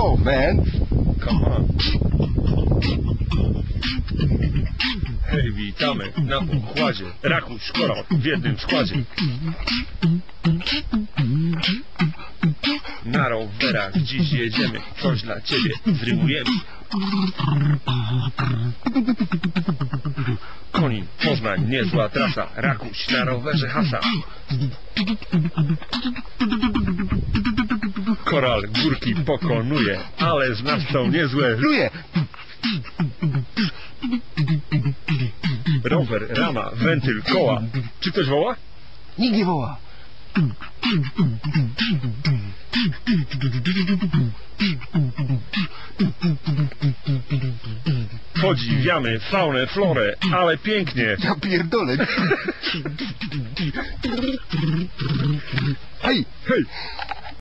go, man. Come on. Hej, witamy na pokładzie. Rakuś, koral w jednym składzie. Na rowerach dziś jedziemy, coś dla ciebie zrymujemy. Konin, Poznań, niezła trasa, Rakuś na rowerze hasa. Koral górki pokonuje, ale z nas są niezłe Luje. Rower, rama, wentyl, koła. Czy ktoś woła? Nikt nie woła. Podziwiamy faunę, florę, ale pięknie. Ja pierdolę. Hej, Hej,